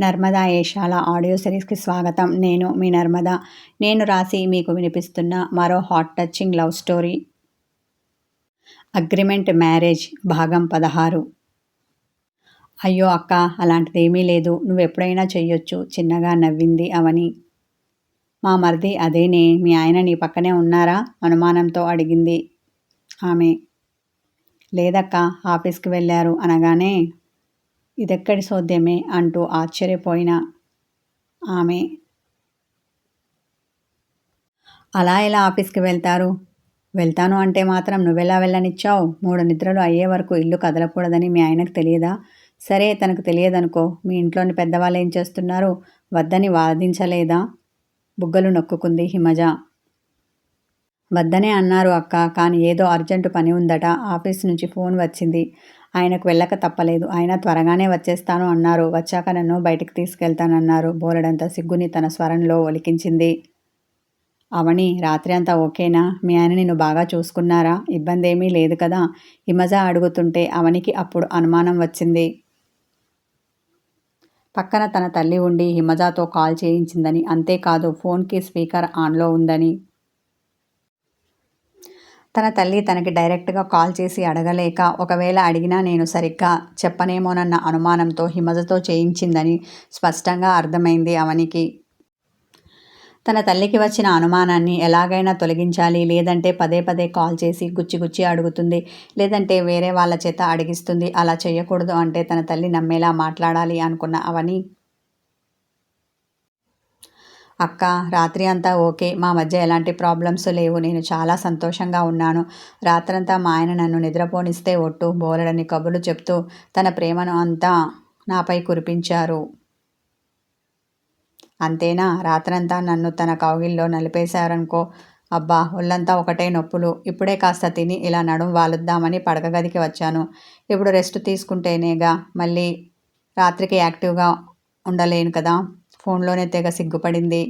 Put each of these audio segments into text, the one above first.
Narmada Eshala audio సిరీస్కి స్వాగతం. నేను మీ నర్మద. నేను రాసి మీకు వినిపిస్తున్న మరో heart touching love story. Agreement marriage భాగం పదహారు. అయ్యో అక్క అలాంటిదేమీ లేదు. నువ్వు ఎప్పుడైనా చెయ్యొచ్చు. చిన్నగా నవ్వింది అవని. మా మరిది అదేనే. మీ ఆయన నీ పక్కనే ఉన్నారా? అనుమానంతో అడిగింది ఆమె. లేదక్క ఆఫీస్కి వెళ్ళారు అనగానే ఇదెక్కడి సోద్యమే అంటూ ఆశ్చర్యపోయిన ఆమె. అలా ఎలా ఆఫీస్కి వెళ్తారు? వెళ్తాను అంటే మాత్రం నువ్వెలా వెళ్ళనిచ్చావు? మూడు నిద్రలు అయ్యే వరకు ఇల్లు కదలకూడదని మీ ఆయనకు తెలియదా? సరే తనకు తెలియదనుకో. మీ ఇంట్లోని పెద్దవాళ్ళు ఏం చేస్తున్నారు? వద్దని వాదించలేదా? బుగ్గలు నొక్కుకుంది హిమజ. వద్దనే అన్నారు అక్క కానీ ఏదో అర్జెంటు పని ఉందట. ఆఫీస్ నుంచి ఫోన్ వచ్చింది. ఆయనకు వెళ్ళక తప్పలేదు. ఆయన త్వరగానే వచ్చేస్తాను అన్నారు. వచ్చాక నన్ను బయటికి తీసుకెళ్తానన్నారు. బోలెడంత సిగ్గుని తన స్వరంలో ఒలికించింది. అవని రాత్రి అంతా ఓకేనా? మీ ఆయన నిన్ను బాగా చూసుకున్నారా? ఇబ్బంది ఏమీ లేదు కదా హిమజ అడుగుతుంటే అవనికి అప్పుడు అనుమానం వచ్చింది. పక్కన తన తల్లి ఉండి హిమజాతో కాల్ చేయించిందని అంతేకాదు ఫోన్కి స్పీకర్ ఆన్లో ఉందని. తన తల్లి తనకి డైరెక్ట్గా కాల్ చేసి అడగలేక ఒకవేళ అడిగినా నేను సరిగ్గా చెప్పనేమోనన్న అనుమానంతో హిమజతో చేయించిందని స్పష్టంగా అర్థమైంది అవనికి. తన తల్లికి వచ్చిన అనుమానాన్ని ఎలాగైనా తొలగించాలి లేదంటే పదే పదే కాల్ చేసి గుచ్చి గుచ్చి అడుగుతుంది లేదంటే వేరే వాళ్ళ చేత అడిగిస్తుంది అలా చేయకూడదు అంటే తన తల్లి నమ్మేలా మాట్లాడాలి అనుకున్న అవని అక్క రాత్రి అంతా ఓకే. మా మధ్య ఎలాంటి ప్రాబ్లమ్స్ లేవు. నేను చాలా సంతోషంగా ఉన్నాను. రాత్రంతా మా ఆయన నన్ను నిద్రపోనిస్తే ఒట్టు బోలెడని కబుర్లు చెప్తూ తన ప్రేమను అంతా నాపై కురిపించారు. అంతేనా? రాత్రంతా నన్ను తన కౌగిల్లో నలిపేశారనుకో అబ్బా ఒళ్ళంతా ఒకటే నొప్పులు. ఇప్పుడే కాస్త తిని ఇలా నడుం వాలుద్దామని పడక గదికి వచ్చాను. ఇప్పుడు రెస్ట్ తీసుకుంటేనేగా మళ్ళీ రాత్రికి యాక్టివ్గా ఉండలేను కదా? ఫోన్లోనే తెగ సిగ్గుపడింది.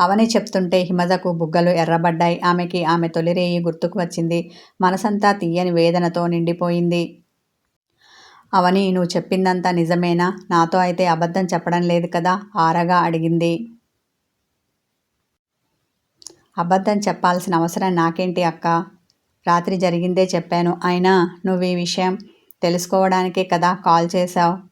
అవని చెప్తుంటే హిమజకు బుగ్గలు ఎర్రబడ్డాయి. ఆమెకి ఆమె తొలిరేయి గుర్తుకు వచ్చింది. మనసంతా తీయని వేదనతో నిండిపోయింది. అవని నువ్వు చెప్పిందంతా నిజమేనా? నాతో అయితే అబద్ధం చెప్పడం లేదు కదా? ఆరగా అడిగింది. అబద్ధం చెప్పాల్సిన అవసరం నాకేంటి అక్క? రాత్రి జరిగిందే చెప్పాను. అయినా నువ్వు ఈ విషయం తెలుసుకోవడానికే కదా కాల్ చేశావు.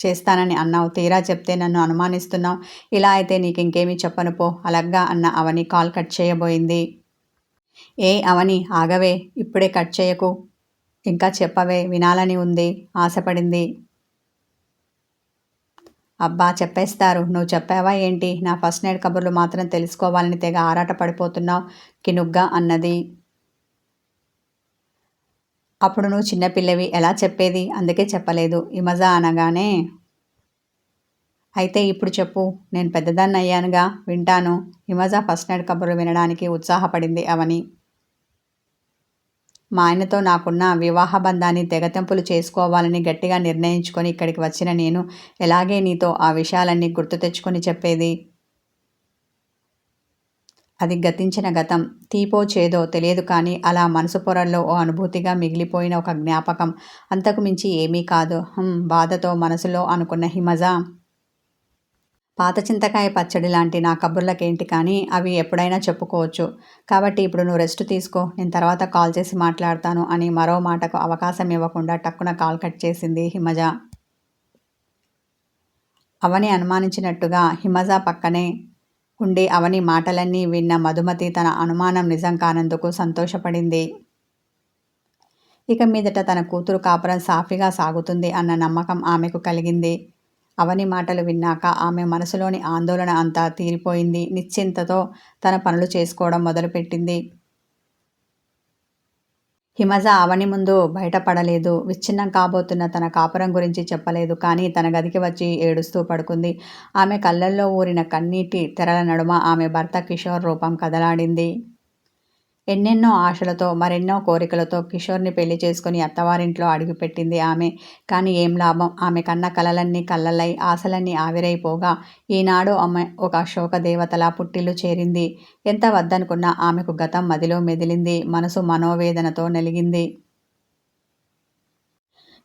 చేస్తానని అన్నావు. తీరా చెప్తే నన్ను అనుమానిస్తున్నావు. ఇలా అయితే నీకు ఇంకేమీ చెప్పను పో. అలగ్గా అన్న అవని కాల్ కట్ చేయబోయింది. ఏ అవని ఆగవే. ఇప్పుడే కట్ చేయకు. ఇంకా చెప్పవే. వినాలని ఉంది. ఆశపడింది. అబ్బా చెప్పేస్తారు. నువ్వు చెప్పావా ఏంటి? నా ఫస్ట్ నైట్ కబుర్లు మాత్రం తెలుసుకోవాలని తెగ ఆరాట పడిపోతున్నావు కినుగ్గా అన్నది. అప్పుడు నువ్వు చిన్నపిల్లవి ఎలా చెప్పేది? అందుకే చెప్పలేదు. ఇమజా అనగానే అయితే ఇప్పుడు చెప్పు. నేను పెద్దదాన్ని అయ్యానుగా వింటాను. ఇమజా ఫస్ట్ నైట్ కబుర్లు వినడానికి ఉత్సాహపడింది అవని. మా ఆయనతో నాకున్న వివాహ బంధాన్ని తెగతెంపులు చేసుకోవాలని గట్టిగా నిర్ణయించుకొని ఇక్కడికి వచ్చిన నేను ఎలాగే నీతో ఆ విషయాలన్నీ గుర్తు తెచ్చుకొని చెప్పేది? అది గతించిన గతం. తీపో చేదో తెలియదు కానీ అలా మనసు పొరల్లో ఓ అనుభూతిగా మిగిలిపోయిన ఒక జ్ఞాపకం. అంతకు మించి ఏమీ కాదు. బాధతో మనసులో అనుకున్న హిమజా. పాత చింతకాయ పచ్చడి లాంటి నా కబుర్లకేంటి కానీ అవి ఎప్పుడైనా చెప్పుకోవచ్చు. కాబట్టి ఇప్పుడు నువ్వు రెస్ట్ తీసుకో. నేను తర్వాత కాల్ చేసి మాట్లాడతాను అని మరో మాటకు అవకాశం ఇవ్వకుండా టక్కున కాల్ కట్ చేసింది హిమజ. అవని అనుమానించినట్టుగా హిమజ పక్కనే ఉండి అవని మాటలన్నీ విన్న మధుమతి తన అనుమానం నిజం కానందుకు సంతోషపడింది. ఇక మీదట తన కూతురు కాపురం సాఫీగా సాగుతుంది అన్న నమ్మకం ఆమెకు కలిగింది. అవని మాటలు విన్నాక ఆమె మనసులోని ఆందోళన అంతా తీరిపోయింది. నిశ్చింతతో తన పనులు చేసుకోవడం మొదలుపెట్టింది. హిమజ అవని ముందు బయటపడలేదు. విచ్ఛిన్నం కాబోతున్న తన కాపురం గురించి చెప్పలేదు. కానీ తన గదికి వచ్చి ఏడుస్తూ పడుకుంది. ఆమె కళ్ళల్లో ఊరిన కన్నీటి తెరల నడుమ ఆమె భర్త కిషోర్ రూపం కదలాడింది. ఎన్నెన్నో ఆశలతో మరెన్నో కోరికలతో కిషోర్ని పెళ్ళి చేసుకుని అత్తవారింట్లో అడుగుపెట్టింది ఆమె. కానీ ఏం లాభం? ఆమె కన్న కలలన్నీ కళ్ళలై ఆశలన్నీ ఆవిరైపోగా ఈనాడు ఆమె ఒక శోక దేవతలా పుట్టిల్లు చేరింది. ఎంత వద్దనుకున్నా ఆమెకు గతం మదిలో మెదిలింది మనసు మనోవేదనతో నెలిగింది.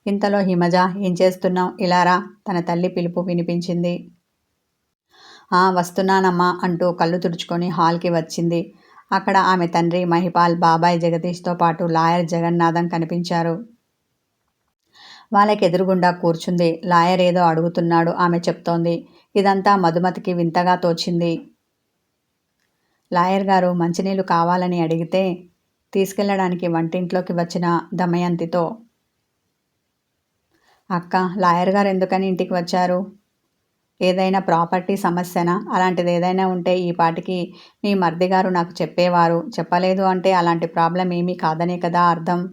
ఇంతలో హిమజ ఏం చేస్తున్నావు? ఇలారా తన తల్లి పిలుపు వినిపించింది. ఆ వస్తున్నానమ్మా అంటూ కళ్ళు తుడుచుకొని హాల్కి వచ్చింది. అక్కడ ఆమె తండ్రి మహిపాల్ బాబాయ్ జగదీష్తో పాటు లాయర్ జగన్నాథం కనిపించారు. వాళ్ళకి ఎదురుగుండా కూర్చుంది. లాయర్ ఏదో అడుగుతున్నాడు ఆమె చెప్తోంది. ఇదంతా మధుమతికి వింతగా తోచింది. లాయర్ గారు మంచినీళ్ళు కావాలని అడిగితే తీసుకెళ్ళడానికి వంటింట్లోకి వచ్చిన దమయంతితో అక్క లాయర్ గారు ఎందుకని ఇంటికి వచ్చారు? ఏదైనా ప్రాపర్టీ సమస్యనా? అలాంటిది ఏదైనా ఉంటే ఈ పాటికి మీ మర్ది గారు నాకు చెప్పేవారు. చెప్పలేదు అంటే అలాంటి ప్రాబ్లం ఏమీ కాదనే కదా అర్థం?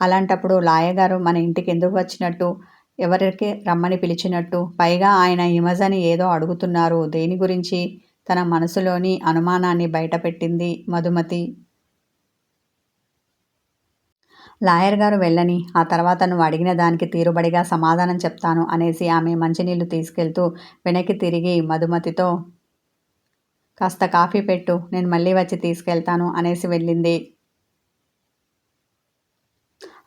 అలాంటప్పుడు లాయగారు గారు మన ఇంటికి ఎందుకు వచ్చినట్టు? ఎవరికి రమ్మని పిలిచినట్టు? పైగా ఆయన ఇమజని ఏదో అడుగుతున్నారు. దేని గురించి? తన మనసులోని అనుమానాన్ని బయటపెట్టింది మధుమతి. లాయర్ గారు వెళ్ళని ఆ తర్వాత నువ్వు అడిగిన దానికి తీరుబడిగా సమాధానం చెప్తాను అనేసి ఆమె మంచినీళ్ళు తీసుకెళ్తూ వెనక్కి తిరిగి మధుమతితో కాస్త కాఫీ పెట్టు నేను మళ్ళీ వచ్చి తీసుకెళ్తాను అనేసి వెళ్ళింది.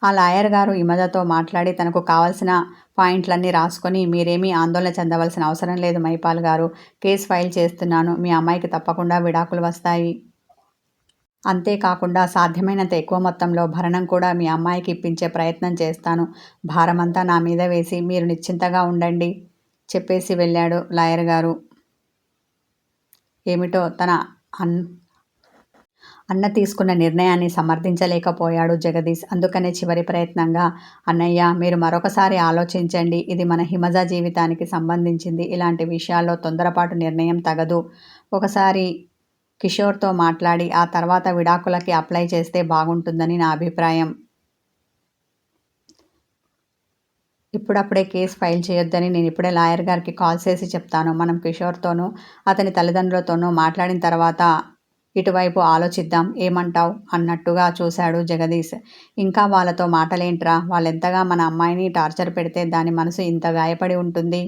ఆ లాయర్ గారు ఇమదతో మాట్లాడి తనకు కావాల్సిన పాయింట్లన్నీ రాసుకొని మీరేమీ ఆందోళన చెందవలసిన అవసరం లేదు మైపాల్ గారు. కేసు ఫైల్ చేస్తున్నాను. మీ అమ్మాయికి తప్పకుండా విడాకులు వస్తాయి. అంతేకాకుండా సాధ్యమైనంత ఎక్కువ మొత్తంలో భరణం కూడా మీ అమ్మాయికి ఇప్పించే ప్రయత్నం చేస్తాను. భారమంతా నా మీద వేసి మీరు నిశ్చింతగా ఉండండి చెప్పేసి వెళ్ళాడు లాయర్ గారు. ఏమిటో తన అన్ అన్న తీసుకున్న నిర్ణయాన్ని సమర్థించలేకపోయాడు జగదీష్. అందుకనే చివరి ప్రయత్నంగా అన్నయ్య మీరు మరొకసారి ఆలోచించండి. ఇది మన హిమజ జీవితానికి సంబంధించింది. ఇలాంటి విషయాల్లో తొందరపాటు నిర్ణయం తగదు. ఒకసారి కిషోర్తో మాట్లాడి ఆ తర్వాత విడాకులకి అప్లై చేస్తే బాగుంటుందని నా అభిప్రాయం. ఇప్పుడప్పుడే కేసు ఫైల్ చేయొద్దని నేను ఇప్పుడే లాయర్ గారికి కాల్ చేసి చెప్తాను. మనం కిషోర్తోనూ అతని తల్లిదండ్రులతోనూ మాట్లాడిన తర్వాత ఇటువైపు ఆలోచిద్దాం. ఏమంటావు? అన్నట్టుగా చూశాడు జగదీష్. ఇంకా వాళ్ళతో మాటలేంట్రా? వాళ్ళెంతగా మన అమ్మాయిని టార్చర్ పెడితే దాని మనసు ఇంత గాయపడి ఉంటుంది?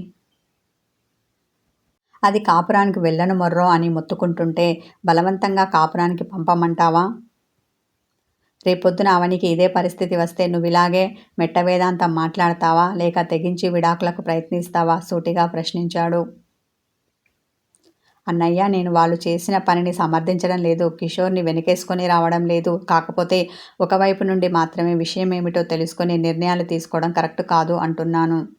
అది కాపురానికి వెళ్ళను మొర్రో అని మొత్తుకుంటుంటే బలవంతంగా కాపురానికి పంపమంటావా? రేపొద్దున అవనికి ఇదే పరిస్థితి వస్తే నువ్వు ఇలాగే మెట్టవేదాంతం మాట్లాడతావా? లేక తెగించి విడాకులకు ప్రయత్నిస్తావా? సూటిగా ప్రశ్నించాడు. అన్నయ్య నేను వాళ్ళు చేసిన పనిని సమర్థించడం లేదు. కిషోర్ని వెనకేసుకొని రావడం లేదు. కాకపోతే ఒకవైపు నుండి మాత్రమే విషయం ఏమిటో తెలుసుకొని నిర్ణయాలు తీసుకోవడం కరెక్ట్ కాదు అంటున్నాను.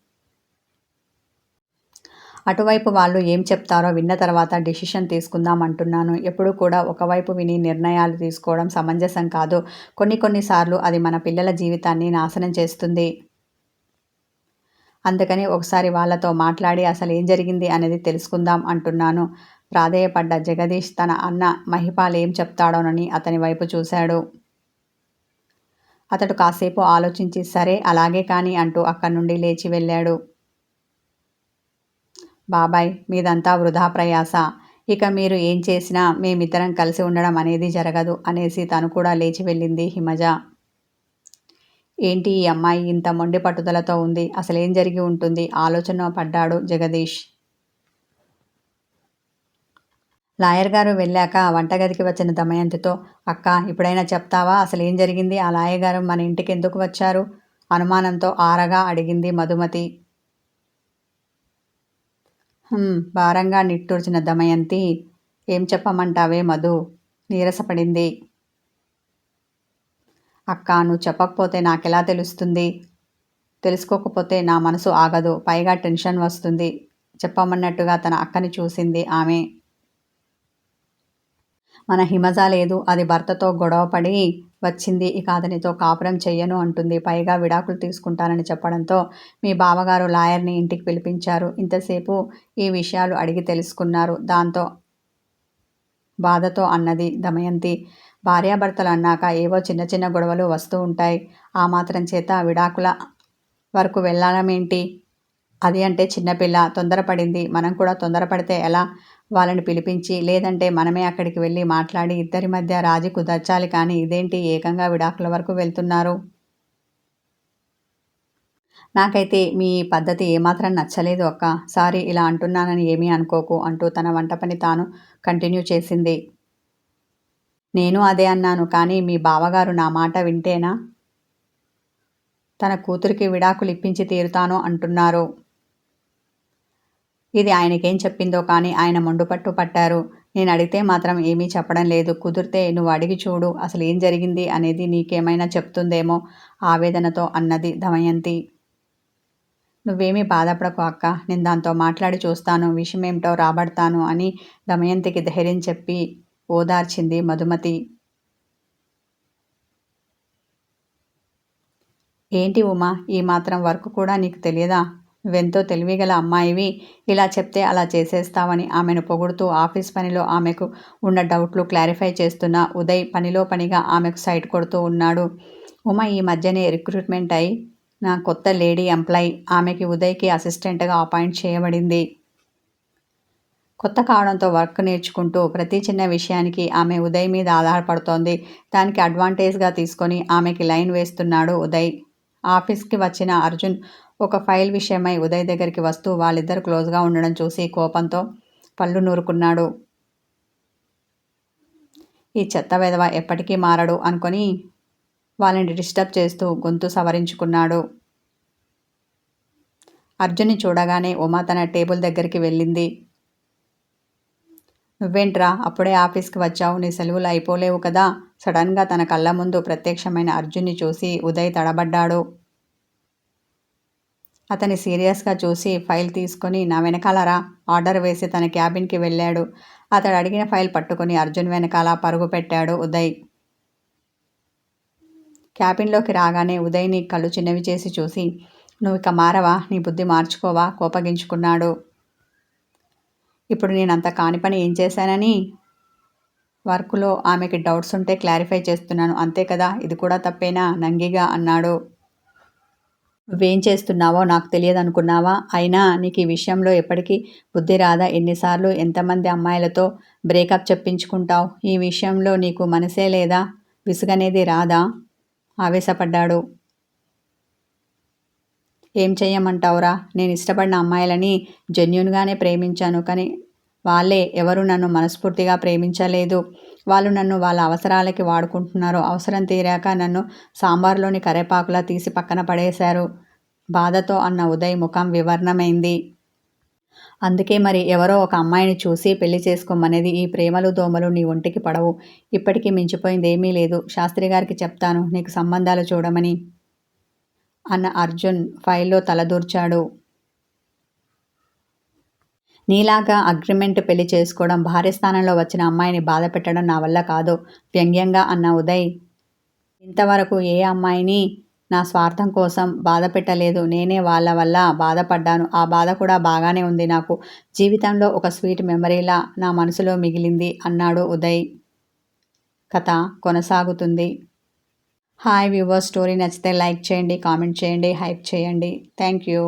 అటువైపు వాళ్ళు ఏం చెప్తారో విన్న తర్వాత డిసిషన్ తీసుకుందాం అంటున్నాను. ఎప్పుడు కూడా ఒకవైపు విని నిర్ణయాలు తీసుకోవడం సమంజసం కాదు. కొన్ని కొన్నిసార్లు అది మన పిల్లల జీవితాన్ని నాశనం చేస్తుంది. అందుకని ఒకసారి వాళ్ళతో మాట్లాడి అసలు ఏం జరిగింది అనేది తెలుసుకుందాం అంటున్నాను. ప్రాధేయపడ్డ జగదీష్ తన అన్న మహిపాల్ ఏం చెప్తాడోనని అతని వైపు చూశాడు. అతడు కాసేపు ఆలోచించి సరే అలాగే కానీ అంటూ అక్కడి నుండి లేచి వెళ్ళాడు. బాబాయ్ మీదంతా వృధా ప్రయాస. ఇక మీరు ఏం చేసినా మేమిద్దరం కలిసి ఉండడం అనేది జరగదు అనేసి తను కూడా లేచి వెళ్ళింది హిమజ. ఏంటి ఈ అమ్మాయి ఇంత మొండి పట్టుదలతో ఉంది అసలేం జరిగి ఉంటుంది? ఆలోచన పడ్డాడు జగదీష్. లాయర్ గారు వెళ్ళాక వంటగదికి వచ్చిన దమయంతితో అక్క ఇప్పుడైనా చెప్తావా? అసలు ఏం జరిగింది? ఆ లాయర్ గారు మన ఇంటికి ఎందుకు వచ్చారు? అనుమానంతో ఆరగా అడిగింది మధుమతి. భారంగా నిట్టూర్చిన దమయంతి ఏం చెప్పమంటావే మధు? నీరసపడింది. అక్క నువ్వు చెప్పకపోతే నాకెలా తెలుస్తుంది? తెలుసుకోకపోతే నా మనసు ఆగదు. పైగా టెన్షన్ వస్తుంది. చెప్పమన్నట్టుగా తన అక్కని చూసింది ఆమె. మన హిమజ లేదు. అది భర్తతో గొడవపడి వచ్చింది. ఇక అతనితో కాపురం చెయ్యను అంటుంది. పైగా విడాకులు తీసుకుంటానని చెప్పడంతో మీ బావగారు లాయర్ని ఇంటికి పిలిపించారు. ఇంతసేపు ఈ విషయాలు అడిగి తెలుసుకున్నారు. దాంతో బాధతో అన్నది దమయంతి. భార్యాభర్తలు అన్నాక ఏవో చిన్న చిన్న గొడవలు వస్తూ ఉంటాయి. ఆ మాత్రం చేత విడాకుల వరకు వెళ్ళాలమేంటి అది అంటే చిన్నపిల్ల తొందరపడింది మనం కూడా తొందరపడితే ఎలా? వాళ్ళని పిలిపించి లేదంటే మనమే అక్కడికి వెళ్ళి మాట్లాడి ఇద్దరి మధ్య రాజీ కుదర్చాలి కానీ ఇదేంటి? ఏకంగా విడాకుల వరకు వెళ్తున్నారు. నాకైతే మీ పద్ధతి ఏమాత్రం నచ్చలేదు అక్క. సారీ ఇలా అంటున్నానని ఏమీ అనుకోకు అంటూ తన వంట పని తాను కంటిన్యూ చేసింది. నేను అదే అన్నాను కానీ మీ బావగారు నా మాట వింటేనా? తన కూతురికి విడాకులు ఇప్పించి తీరుతాను అంటున్నారు. ఇది ఆయనకేం చెప్పిందో కానీ ఆయన మొండుపట్టు పట్టారు. నేను అడిగితే మాత్రం ఏమీ చెప్పడం లేదు. కుదిరితే నువ్వు అడిగి చూడు అసలు ఏం జరిగింది అనేది నీకేమైనా చెప్తుందేమో ఆవేదనతో అన్నది దమయంతి నువ్వేమీ బాధపడకు అక్క నేను దాంతో మాట్లాడి చూస్తాను విషయమేమిటో రాబడతాను అని దమయంతికి ధైర్యం చెప్పి ఓదార్చింది మధుమతి. ఏంటి ఉమా ఈ మాత్రం వర్క్ కూడా నీకు తెలియదా? నువ్వెంతో తెలివిగల అమ్మాయివి ఇలా చెప్తే అలా చేసేస్తావని ఆమెను పొగుడుతూ ఆఫీస్ పనిలో ఆమెకు ఉన్న డౌట్లు క్లారిఫై చేస్తున్న ఉదయ్ పనిలో పనిగా ఆమెకు సైట్ కొడుతూ ఉన్నాడు. ఉమ ఈ మధ్యనే రిక్రూట్మెంట్ అయి నా కొత్త లేడీ ఎంప్లాయ్ ఆమెకి ఉదయ్కి అసిస్టెంట్గా అపాయింట్ చేయబడింది. కొత్త కావడంతో వర్క్ నేర్చుకుంటూ ప్రతి చిన్న విషయానికి ఆమె ఉదయ్ మీద ఆధారపడుతోంది. దానికి అడ్వాంటేజ్గా తీసుకొని ఆమెకి లైన్ వేస్తున్నాడు ఉదయ్. ఆఫీస్కి వచ్చిన అర్జున్ ఒక ఫైల్ విషయమై ఉదయ్ దగ్గరికి వస్తూ వాళ్ళిద్దరు క్లోజ్గా ఉండడం చూసి కోపంతో పళ్ళు నూరుకున్నాడు. ఈ చెత్త వెధవ ఎప్పటికీ మారడు అనుకొని వాళ్ళని డిస్టర్బ్ చేస్తూ గొంతు సవరించుకున్నాడు. అర్జున్ని చూడగానే ఉమా తన టేబుల్ దగ్గరికి వెళ్ళింది. నువ్వేంట్రా అప్పుడే ఆఫీస్కి వచ్చావు నీ సెలవులు అయిపోలేవు కదా. సడన్గా తన కళ్ళ ముందు ప్రత్యక్షమైన అర్జున్ని చూసి ఉదయ్ తడబడ్డాడు. అతని సీరియస్గా చూసి ఫైల్ తీసుకొని నా వెనకాలరా ఆర్డర్ వేసి తన క్యాబిన్కి వెళ్ళాడు. అతడు అడిగిన ఫైల్ పట్టుకొని అర్జున్ వెనకాల పరుగు పెట్టాడు ఉదయ్. క్యాబిన్లోకి రాగానే ఉదయ్ని కళ్ళు చిన్నవి చేసి చూసి నువ్వు ఇక మారవా? నీ బుద్ధి మార్చుకోవా? కోపగించుకున్నాడు. ఇప్పుడు నేను అంత కాని పని ఏం చేశానని వర్క్లో ఆమెకి డౌట్స్ ఉంటే క్లారిఫై చేస్తున్నాను. అంతే కదా? ఇది కూడా తప్పేనా? నంగిగా అన్నాడు. నువ్వేం చేస్తున్నావో నాకు తెలియదు అనుకున్నావా అయినా నీకు ఈ విషయంలో ఎప్పటికీ బుద్ధి రాదా? ఎన్నిసార్లు ఎంతమంది అమ్మాయిలతో బ్రేకప్ చెప్పించుకుంటావు? ఈ విషయంలో నీకు మనసే లేదా? విసుగనేది రాదా? ఆవేశపడ్డాడు. ఏం చెయ్యమంటావురా? నేను ఇష్టపడిన అమ్మాయిలని జెన్యున్గానే ప్రేమించాను కానీ వాళ్ళే ఎవరు నన్ను మనస్ఫూర్తిగా ప్రేమించలేదు. వాళ్ళు నన్ను వాళ్ళ అవసరాలకి వాడుకుంటున్నారు అవసరం తీరాక నన్ను సాంబార్లోని కరేపాకులా తీసి పక్కన పడేశారు. బాధతో అన్న ఉదయ్ ముఖం వివరణమైంది. అందుకే మరి ఎవరో ఒక అమ్మాయిని చూసి పెళ్ళి చేసుకోమనేది ఈ ప్రేమలు దోమలు నీ ఒంటికి పడవు. ఇప్పటికీ మించిపోయింది ఏమీ లేదు. శాస్త్రి గారికి చెప్తాను నీకు సంబంధాలు చూడమని అన్న అర్జున్ ఫైల్లో తలదూర్చాడు. నీలాగా అగ్రిమెంట్ పెళ్ళి చేసుకోవడం భార్య స్థానంలో వచ్చిన అమ్మాయిని బాధ పెట్టడం నా వల్ల కాదు. వ్యంగ్యంగా అన్న ఉదయ్. ఇంతవరకు ఏ అమ్మాయిని నా స్వార్థం కోసం బాధ పెట్టలేదు. నేనే వాళ్ళ వల్ల బాధపడ్డాను. ఆ బాధ కూడా బాగానే ఉంది నాకు. జీవితంలో ఒక స్వీట్ మెమరీలా నా మనసులో మిగిలింది అన్నాడు ఉదయ్. కథ కొనసాగుతుంది. హాయ్ వ్యూవర్ స్టోరీ నచ్చితే లైక్ చేయండి కామెంట్ చేయండి హైప్ చేయండి. Thank you.